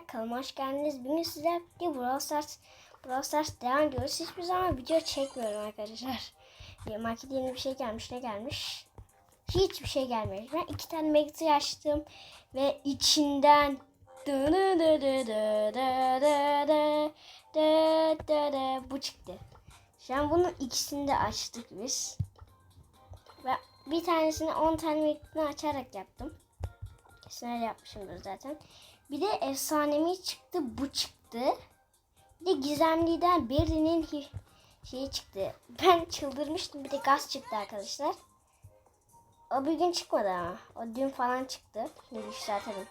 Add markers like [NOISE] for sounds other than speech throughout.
arkadaşlar kanalıma hoş geldiniz. Bugün sizler bir Brawl Stars, Brawl Stars devam ediyoruz. Hiçbir zaman video çekmiyorum arkadaşlar. Ya, market yeni bir şey gelmiş. Ne gelmiş? Hiçbir şey gelmemiş. Ben iki tane mega açtım ve içinden bu çıktı. Şu an bunun ikisini de açtık biz. Ve bir tanesini 10 tane mega açarak yaptım. Kesin öyle yapmışımdır zaten. Bir de efsanemi çıktı. Bu çıktı. Bir de gizemliden birinin şeyi çıktı. [LAUGHS] Ben çıldırmıştım. Bir de gaz çıktı arkadaşlar. O bir gün çıkmadı ama. O dün falan çıktı. Şimdi yükseltelim.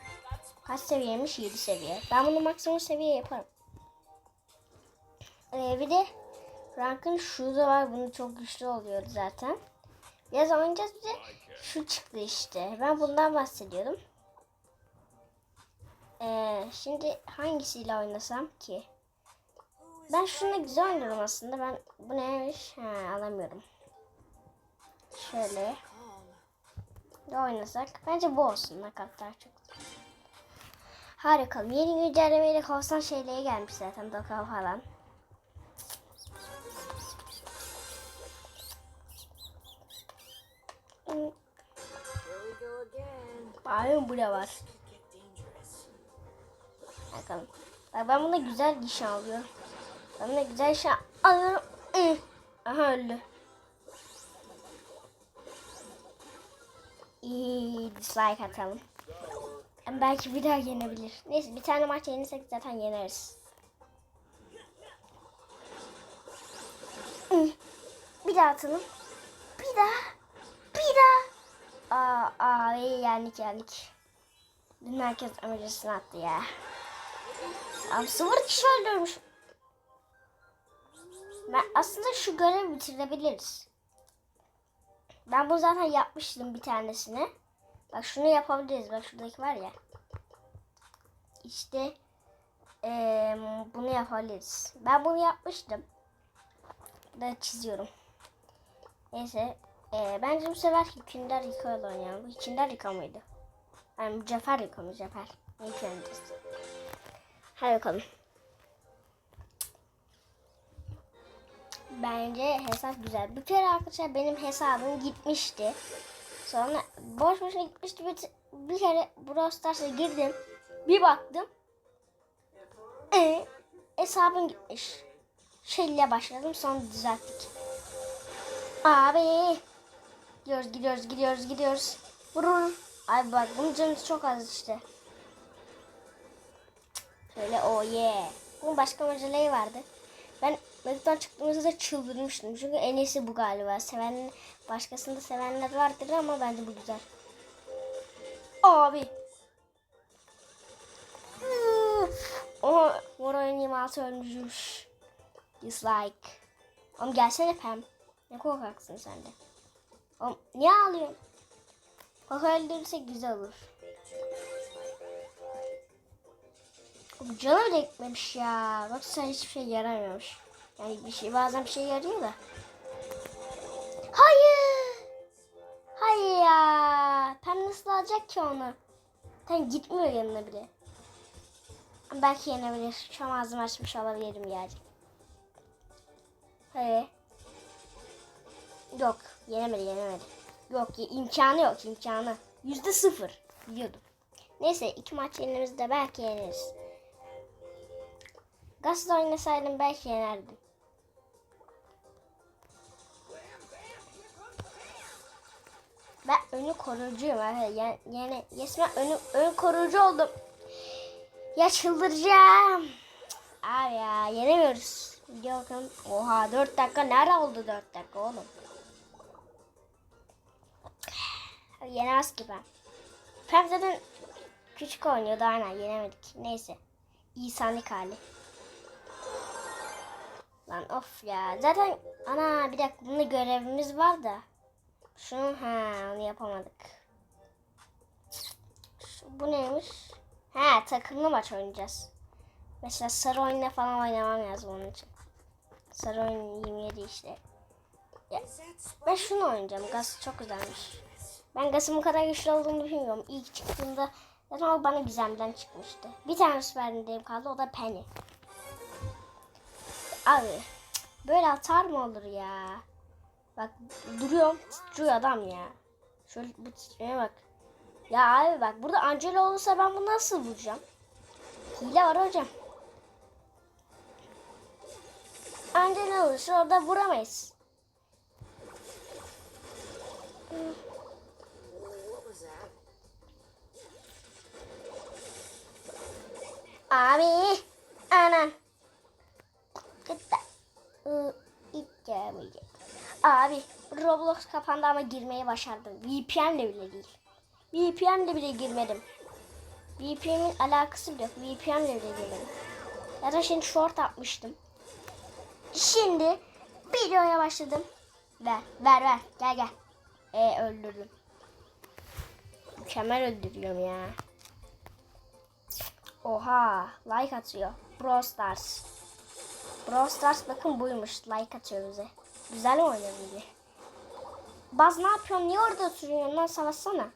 Kaç seviyeymiş? 7 seviye. Ben bunu maksimum seviye yaparım. Ee, bir de Rank'ın şurada var. Bunu çok güçlü oluyordu zaten. Biraz oynayacağız bir de şu çıktı işte. Ben bundan bahsediyordum. Ee, şimdi hangisiyle oynasam ki? Ben şunu güzel oynuyorum aslında. Ben bu neymiş? Ha, alamıyorum. Şöyle. Ne oynasak? Bence bu olsun. Nakatlar çok. Harika. Yeni güncellemeyle korsan şeylere gelmiş zaten. Doka falan. Again. Bayım burada var. Bakalım. Bak ben buna güzel nişan alıyorum. Ben buna güzel nişan alıyorum. Aha öldü. İyi dislike atalım. Belki bir daha yenebilir. Neyse bir tane maç yenirsek zaten yeneriz. Bir daha atalım. Bir daha. Bir daha. Aa, aa yendik yendik. Dün herkes amacısını attı ya. Abi sıfır kişi öldürmüş. Ben aslında şu görevi bitirebiliriz. Ben bu zaten yapmıştım bir tanesini. Bak şunu yapabiliriz. Bak şuradaki var ya. İşte eee, bunu yapabiliriz. Ben bunu yapmıştım. Da çiziyorum. Neyse. eee, bence bu sefer Kinder Rico ile oynayalım. Bu Kinder Rico muydu? Yani Cafer Rico mu? Cafer. İlk öncesi. Hadi bakalım. Bence hesap güzel. Bir kere arkadaşlar benim hesabım gitmişti. Sonra boş boşuna gitmişti. Bir, bir kere Brawl girdim. Bir baktım. Ee, hesabım gitmiş. Şeyle başladım sonra düzelttik. Abi. Gidiyoruz gidiyoruz gidiyoruz gidiyoruz. Vurur. Ay bak bunun canı çok az işte. Şöyle o oh yeah. Bunun başka macerayı vardı. Ben Melik'ten çıktığımızda çıldırmıştım. Çünkü en iyisi bu galiba. Seven, başkasında sevenler vardır ama bence bu güzel. Abi. O mor oyun 26 ölmüşmüş. Dislike. Oğlum gelsene Pem. Ne korkaksın sen de. Oğlum niye ağlıyorsun? Bak öldürürsek güzel olur. Oğlum Canı bile gitmemiş ya. Bak sen hiçbir şey yaramıyormuş. Yani bir şey bazen bir şey yarıyor da. Hayır. Hayır ya. Pem nasıl alacak ki onu? Sen gitmiyor yanına bile. Belki yenebilir. Şu an ağzımı açmış olabilirim yani. Hayır. Yok. Yenemedi yenemedi. Yok imkanı yok imkanı. Yüzde sıfır. Biliyordum. Neyse iki maç yenimizde belki yeneriz. Gazla oynasaydım belki yenerdim. Ben önü koruyucuyum. Evet. Yani, yani resmen önü, ön koruyucu oldum. Ya çıldıracağım. Abi ya yenemiyoruz. Video bakalım. Oha 4 dakika nerede oldu 4 dakika oğlum. Yenemez ki ben. Pep zaten küçük oynuyordu aynen yenemedik. Neyse. İnsanlık hali. Lan of ya. Zaten ana bir dakika bunda görevimiz var da. Şunu ha onu yapamadık. Şu, bu neymiş? Ha takımlı maç oynayacağız. Mesela sarı oyunla falan oynamam lazım onun için. Sarı oyun 27 işte. Ya, ben şunu oynayacağım. Gaz çok güzelmiş. Ben Gaz'ın bu kadar güçlü olduğunu bilmiyorum. İlk çıktığında Zaten o bana gizemden çıkmıştı. Bir tane süper kaldı o da Penny. Abi böyle atar mı olur ya? Bak duruyorum titriyor adam ya. Şöyle bu titreye bak. Ya abi bak burada Angela olursa ben bunu nasıl vuracağım? Hile var hocam. Angela olursa orada vuramayız. Abi. Anan. Gitti. Iı, hiç gelmeyecek. Abi Roblox kapandı ama girmeye başardım. VPN'le bile değil. VPN'le bile girmedim. VPN'in alakası yok. VPN'le bile girmedim. Zaten şimdi short atmıştım. Şimdi videoya başladım. Ver, ver, ver. Gel, gel. E öldürdüm. Mükemmel öldürüyorum ya. Oha like atıyor. Brawl Stars. Brawl Stars bakın buymuş. Like atıyor bize. Güzel bizi? Baz ne yapıyorsun? Niye orada oturuyorsun lan savaşsana.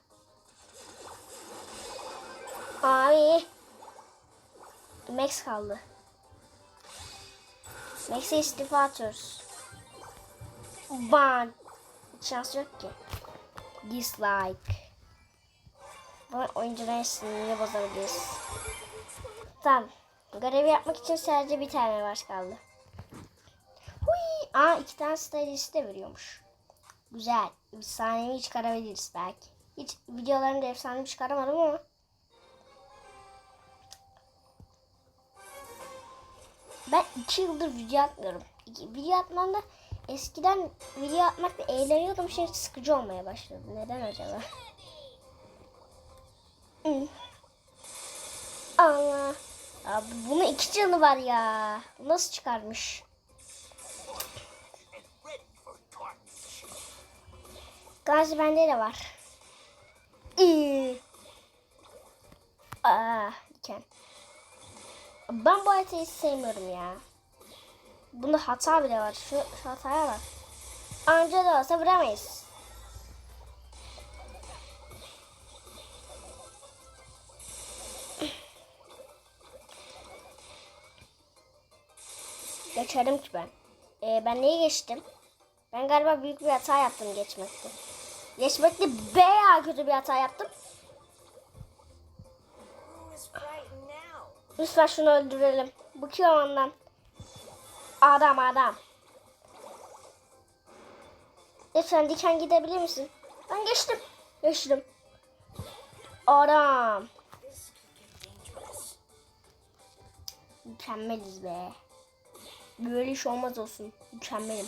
Abi. Max kaldı. Max'e istifa atıyoruz. Ban. Şans yok ki. Dislike. Bu oyuncuların sinirini bozabiliriz. Tamam. Görevi yapmak için sadece bir tane var kaldı. Hui! Aa iki tane stylist de veriyormuş. Güzel. Efsanevi çıkarabiliriz belki. Hiç videolarımda efsanevi çıkaramadım ama. Ben iki yıldır video atmıyorum. Video atmamda eskiden video atmakta eğleniyordum. Şimdi sıkıcı olmaya başladı. Neden acaba? Allah. Abi bunun iki canı var ya. Nasıl çıkarmış? Gazi bende de var. İyi. Aa, diken. Ben bu haritayı sevmiyorum ya. Bunda hata bile var. Şu, şu hataya bak. Anca da olsa vuramayız. Geçerim ki ben. Ee, ben neyi geçtim? Ben galiba büyük bir hata yaptım geçmekte. Geçmekte bayağı kötü bir hata yaptım. Lütfen şunu öldürelim. Bıkıyorum ondan. Adam adam. Lütfen diken gidebilir misin? Ben geçtim. Geçtim. Adam. Mükemmeliz be. Böyle iş olmaz olsun. Mükemmelim.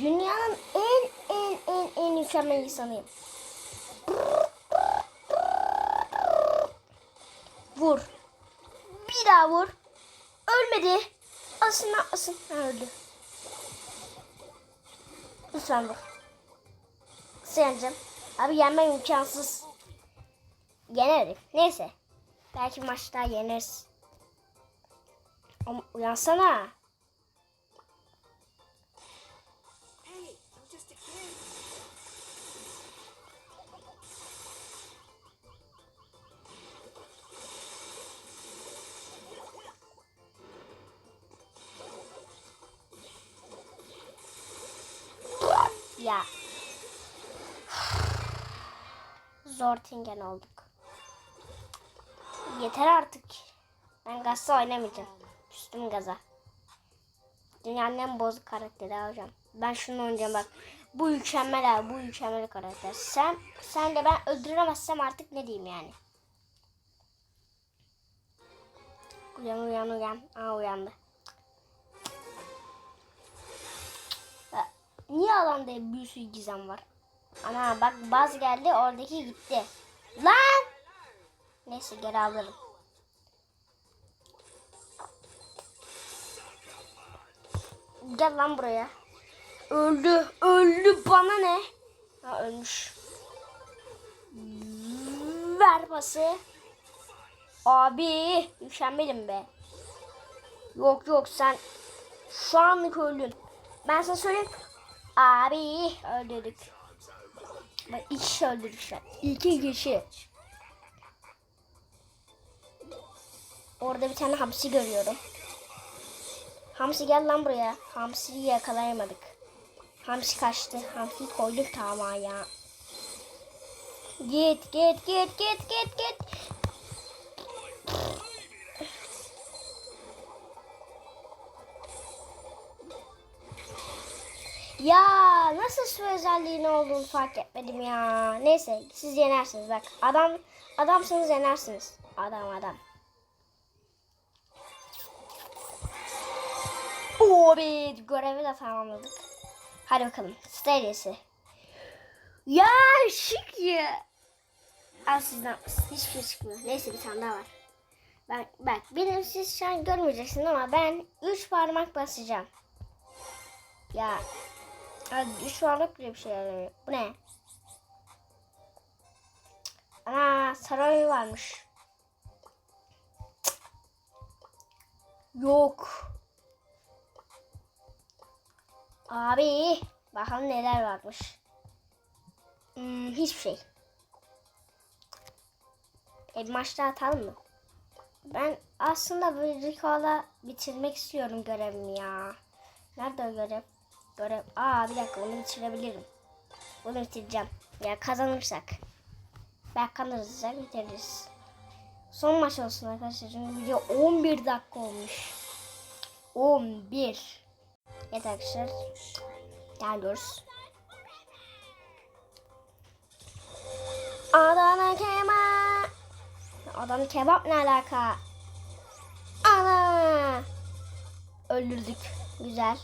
Dünyanın en en en en mükemmel insanıyım. Vur. Bir daha vur. Ölmedi. Asın asın. Öldü. Lütfen vur. Yeneceğim? Abi yenmem imkansız. Yenerim. Neyse. Belki maçta yeneriz. Ama uyansana. Ya. Zor tingen olduk. Yeter artık. Ben gazla oynamayacağım. Küstüm gaza. Dünyanın en bozuk karakteri hocam. Ben şunu oynayacağım bak. Bu mükemmel abi. Bu mükemmel karakter. Sen sen de ben öldüremezsem artık ne diyeyim yani. Uyan uyan uyan. Aa uyandı. Niye alanda bir sürü gizem var? Ana bak bazı geldi oradaki gitti. Lan! Neyse geri alırım. Gel lan buraya. Öldü. Öldü. Bana ne? Ha ölmüş. Ver pası. Abi mükemmelim be. Yok yok sen şu anlık öldün. Ben sana söyleyeyim. Abi öldürdük. Ben iki kişi öldürdük. İki kişi. Orada bir tane hamsi görüyorum. Hamsi gel lan buraya. Hamsiyi yakalayamadık. Hamsi kaçtı. Hamsi koyduk tamam ya. Git git git git git git. Ya nasıl su özelliği ne olduğunu fark etmedim ya. Neyse siz yenersiniz bak. Adam adamsınız yenersiniz. Adam adam. Oo be görevi de tamamladık. Hadi bakalım. Steryesi. Ya şık ya. Al sizden hiçbir şey çıkmıyor. Neyse bir tane daha var. Ben, bak benim siz şu an görmeyeceksin ama ben 3 parmak basacağım. Ya. Hadi 3 parmak bile bir şey yaramıyor. Bu ne? Ana saray varmış. Yok. Abi bakalım neler varmış. Hmm, hiçbir şey. E, atalım mı? Ben aslında bu Rico'la bitirmek istiyorum görevimi ya. Nerede o görev? Görev. Aa bir dakika onu bitirebilirim. Bunu bitireceğim. Ya kazanırsak. Ben kazanırsak bitiririz. Son maç olsun arkadaşlar. Çünkü video 11 dakika olmuş. 11. Evet arkadaşlar. Geliyoruz. Adana kebap. Adana kebap ne alaka? Ana. Öldürdük. Güzel.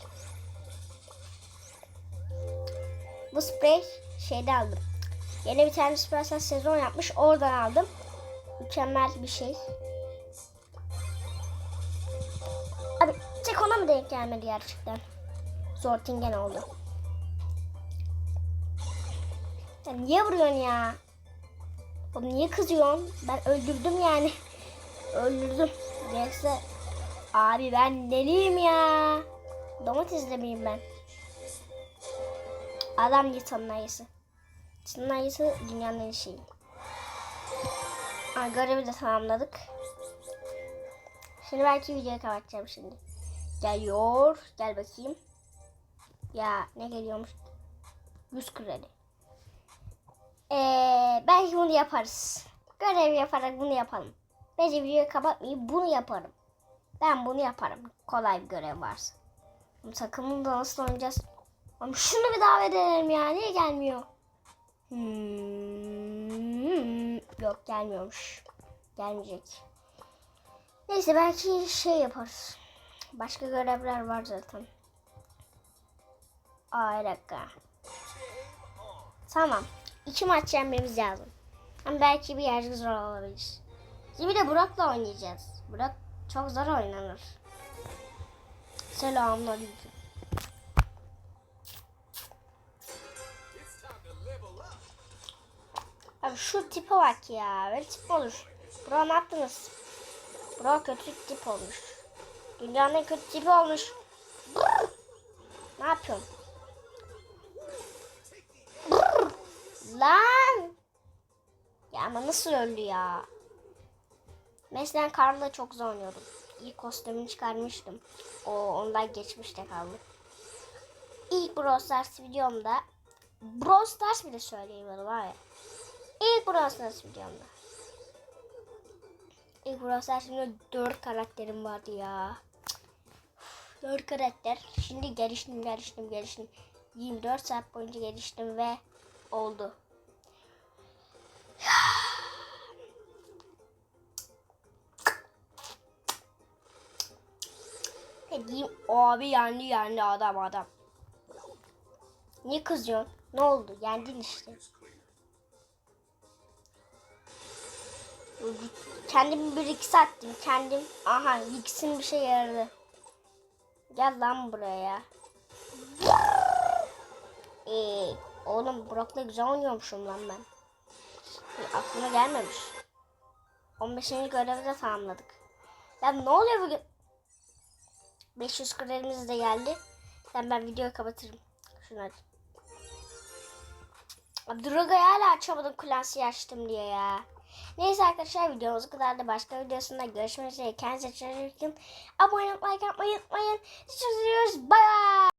Bu sprey şeyde aldım. Yeni bir tane Supercell sezon yapmış. Oradan aldım. Mükemmel bir şey. Abi tek ona mı denk gelmedi gerçekten? Zortingen oldu. Ya niye vuruyorsun ya? Oğlum niye kızıyorsun? Ben öldürdüm yani. [LAUGHS] Öldürdüm. Neyse. Abi ben deliyim ya. Domatesle miyim ben? Adam yıtanın ayısı. Yıtanın ayısı dünyanın en şeyi. Aa, görevi de tamamladık. Şimdi belki videoyu kapatacağım şimdi. Geliyor. Gel bakayım. Ya ne geliyormuş? 100 kredi. Ee, belki bunu yaparız. Görev yaparak bunu yapalım. Bence videoyu kapatmayıp bunu yaparım. Ben bunu yaparım. Kolay bir görev varsa. Bu takımında nasıl oynayacağız? Ama şunu bir davet edelim ya. Niye gelmiyor? Hmm, yok gelmiyormuş. Gelmeyecek. Neyse belki şey yaparız. Başka görevler var zaten. Aa bir dakika. Tamam. İki maç yenmemiz lazım. Ama belki bir yer zor olabilir. Şimdi de Burak'la oynayacağız. Burak çok zor oynanır. Selamünaleyküm. Abi şu tipe bak ya. Böyle tip olur. Burak ne yaptınız? Burak kötü tip olmuş. Dünyanın en kötü tipi olmuş. Brrr. Ne yapıyorsun? Brrr. Lan! Ya ama nasıl öldü ya? Mesela Karl'la çok zor oynuyordum. İlk kostümünü çıkarmıştım. O ondan geçmişte kaldı. İlk Brawl Stars videomda Brawl Stars bile söyleyemiyorum var ya. İlk Brawl Stars videomda. İlk Brawl Stars'ımda 4 karakterim vardı ya. 4 karakter. Şimdi geliştim geliştim geliştim. 24 saat boyunca geliştim ve oldu. [SIGHS] Ne diyeyim? Abi yendi yendi adam adam. Niye kızıyorsun? Ne oldu? Yendin işte. Kendim bir iki saattim. Kendim. Aha ikisinin bir şey yaradı. Gel lan buraya. Ee, oğlum Brock'la güzel oynuyormuşum lan ben. Ee, aklıma gelmemiş. 15. görevi de tamamladık. Ya ne oluyor bugün? 500 kralimiz de geldi. Ben ben videoyu kapatırım. Abi Drogo'yu hala açamadım klasiği açtım diye ya. Neyse arkadaşlar videomuz kadar da başka videosunda görüşmek üzere. Kendinize çok iyi bakın. Abone olmayı, like yapmayı unutmayın. Sizi çok seviyoruz. Bay